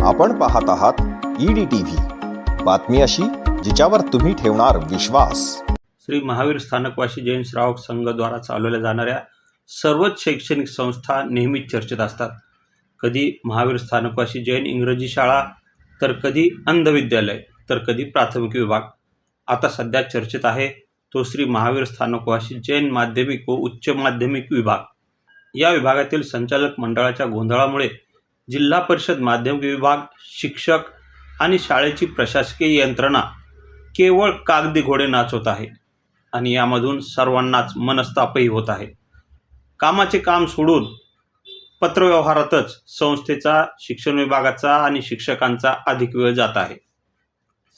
आपण पाहत आहात ईडी टीव्ही बातमी अशी जिच्यावर तुम्ही ठेवणार विश्वास. श्री महावीर स्थानकवासी जैन श्रावक संघद्वारा चालवल्या जाणाऱ्या सर्वच शैक्षणिक संस्था नेहमीच चर्चेत असतात. कधी महावीर स्थानकवासी जैन इंग्रजी शाळा तर कधी अंध विद्यालय तर कधी प्राथमिक विभाग. आता सध्या चर्चेत आहे तो श्री महावीर स्थानकवासी जैन माध्यमिक व उच्च माध्यमिक विभाग. या विभागातील संचालक मंडळाच्या गोंधळामुळे जिल्हा परिषद माध्यमिक विभाग शिक्षक आणि शाळेची प्रशासकीय यंत्रणा केवळ कागदी घोडे नाचवत आहे आणि यामधून सर्वांनाच मनस्तापही होत आहे. कामाचे काम सोडून पत्रव्यवहारातच संस्थेचा शिक्षण विभागाचा आणि शिक्षकांचा अधिक वेळ जात आहे.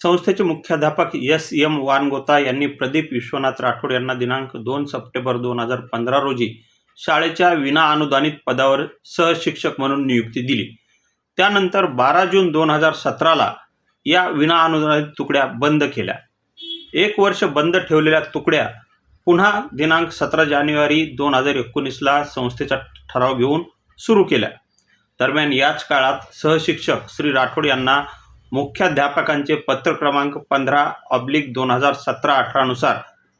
संस्थेचे मुख्याध्यापक एस. एम. वानगोता यांनी प्रदीप विश्वनाथ राठोड यांना दिनांक दोन सप्टेंबर दोन हजार पंधरा रोजी शाळेच्या विना अनुदानित पदावर सहशिक्षक म्हणून नियुक्ती दिली. त्यानंतर बारा जून दोन हजार सतराला या विना अनुदानित तुकड्या बंद केल्या. एक वर्ष बंद ठेवलेल्या तुकड्या पुन्हा दिनांक सतरा जानेवारी दोन हजार एकोणीसला संस्थेचा ठराव घेऊन सुरू केल्या. दरम्यान याच काळात सहशिक्षक श्री राठोड यांना मुख्याध्यापकांचे पत्र क्रमांक पंधरा ऑब्लिक दोन हजार सतरा अठरानुसार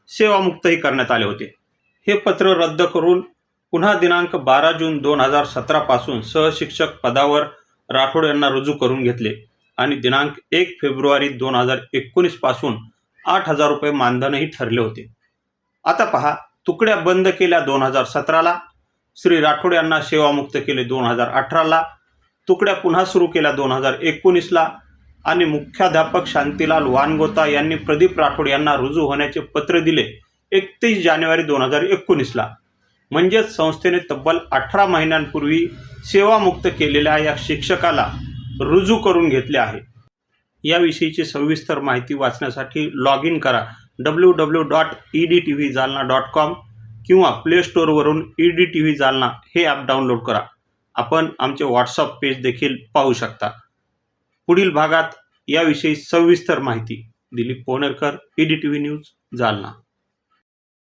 सेवामुक्तही करण्यात आले होते. हे पत्र रद्द करून पुन्हा दिनांक बारा जून दोन हजार सतरापासून सहशिक्षक पदावर राठोड यांना रुजू करून घेतले आणि दिनांक एक फेब्रुवारी दोन हजार एकोणीसपासून आठ हजार रुपये मानधनही ठरले होते. आता पहा तुकड्या बंद केल्या दोन हजार सतराला श्री राठोड यांना सेवामुक्त केले दोन हजार अठराला तुकड्या पुन्हा सुरू केल्या दोन हजार एकोणीसला आणि मुख्याध्यापक शांतीलाल वानगोता यांनी प्रदीप राठोड यांना रुजू होण्याचे पत्र दिले एकतीस जानेवारी दोन हजार एकोणीसला. म्हणजेच संस्थेने तब्बल अठरा महिन्यांपूर्वी सेवामुक्त केलेल्या या शिक्षकाला रुजू करून घेतले आहे. याविषयीची सविस्तर माहिती वाचण्यासाठी लॉग इन करा. W W dot E D T V Jalna dot com किंवा play स्टोअरवरून E D T V Jalna हे ॲप डाउनलोड करा. आपण आमचे व्हॉट्सअप पेज देखील पाहू शकता. पुढील भागात याविषयी सविस्तर माहिती Dilip Ponerkar E D T V news Jalna.